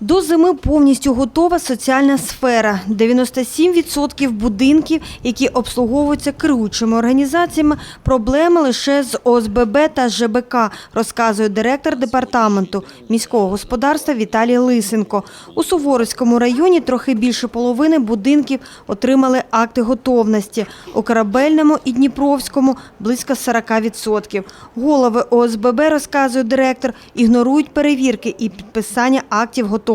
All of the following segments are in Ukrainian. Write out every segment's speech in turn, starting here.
До зими повністю готова соціальна сфера. 97% будинків, які обслуговуються керуючими організаціями, проблеми лише з ОСББ та ЖБК, розказує директор департаменту міського господарства Віталій Лисенко. У Суворовському районі трохи більше половини будинків отримали акти готовності. У Корабельному і Дніпровському – близько 40%. Голови ОСББ, розказує директор, ігнорують перевірки і підписання актів готовності.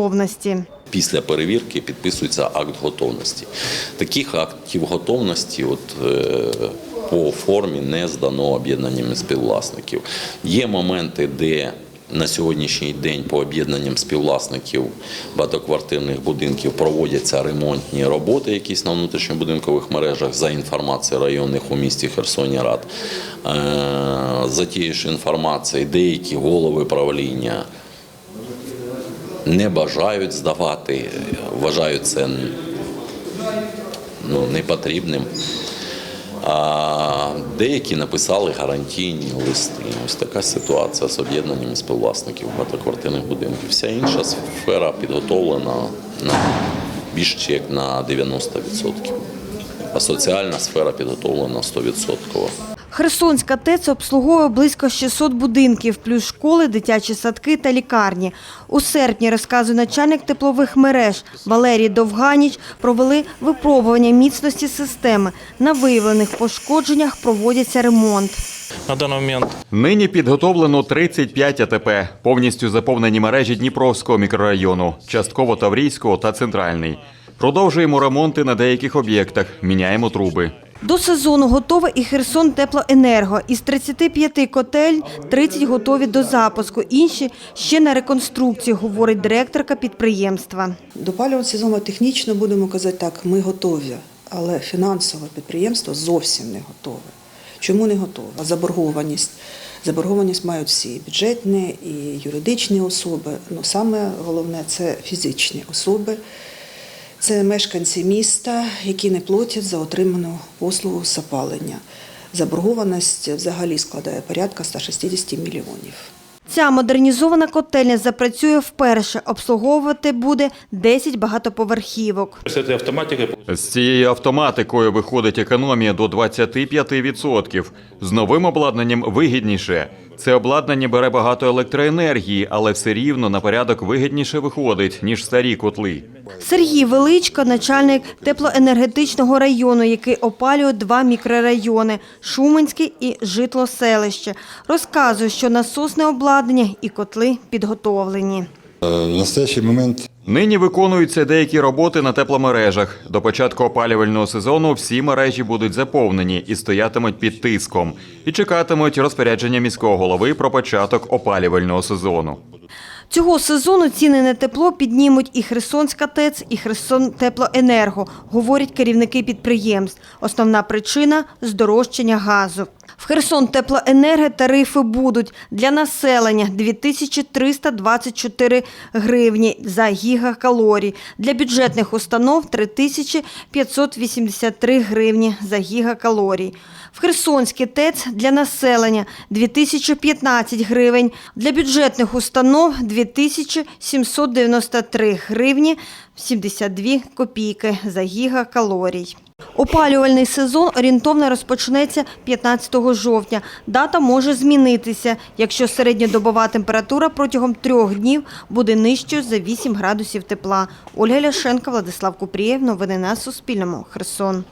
Після перевірки підписується акт готовності. Таких актів готовності от, е, по формі не здано об'єднанням співвласників. Є моменти, де на сьогоднішній день по об'єднанням співвласників багатоквартирних будинків проводяться ремонтні роботи, якісь на внутрішньобудинкових мережах за інформацією районних у місті Херсоні Рад. Е, За тією ж інформацією, деякі голови правління не бажають здавати, вважають це ну, непотрібним. А деякі написали гарантійні листи. Ось така ситуація з об'єднанням співвласників багатоквартирних будинків. Вся інша сфера підготовлена на більш як на 90%. А соціальна сфера підготовлена 100%. Херсонська ТЕЦ обслуговує близько 600 будинків, плюс школи, дитячі садки та лікарні. У серпні, розказує начальник теплових мереж Валерій Довганіч, провели випробування міцності системи. На виявлених пошкодженнях проводиться ремонт. На даний момент Нині підготовлено 35 АТП, повністю заповнені мережі Дніпровського мікрорайону, частково Таврійського та Центральний. Продовжуємо ремонти на деяких об'єктах, міняємо труби. До сезону готова і Херсон Теплоенерго. Із 35 котель 30 готові до запуску, інші ще на реконструкцію, говорить директорка підприємства. До опалювального сезону технічно будемо казати так, ми готові, але фінансове підприємство зовсім не готове. Чому не готове? Заборгованість. Заборгованість мають всі бюджетні і юридичні особи. Ну саме головне це фізичні особи. Це мешканці міста, які не платять за отриману послугу з опалення. Заборгованість взагалі складає порядка 160 мільйонів. Ця модернізована котельня запрацює вперше. Обслуговувати буде 10 багатоповерхівок. з цією автоматикою виходить економія до 25%. З новим обладнанням вигідніше. Це обладнання бере багато електроенергії, але все рівно на порядок вигідніше виходить, ніж старі котли. Сергій Величко, начальник теплоенергетичного району, який опалює два мікрорайони – Шуменський і Житло-селище. Розказує, що насосне обладнання і котли підготовлені. Е, В настоящий момент Нині виконуються деякі роботи на тепломережах. До початку опалювального сезону всі мережі будуть заповнені і стоятимуть під тиском, і чекатимуть розпорядження міського голови про початок опалювального сезону. Цього сезону ціни на тепло піднімуть і Херсонська ТЕЦ, і Херсон Теплоенерго, говорять керівники підприємств. Основна причина – здорожчання газу. В Херсон Теплоенерго тарифи будуть для населення 2324 гривні за гігакалорій, для бюджетних установ 3583 гривні за гігакалорій. В Херсонській ТЕЦ для населення 2015 гривень, для бюджетних установ 2793 гривні 72 копійки за гігакалорій. Опалювальний сезон орієнтовно розпочнеться 15 жовтня. Дата може змінитися, якщо середньодобова температура протягом трьох днів буде нижчою за 8 градусів тепла. Ольга Ляшенко, Владислав Купрієв. Новини на Суспільному. Херсон.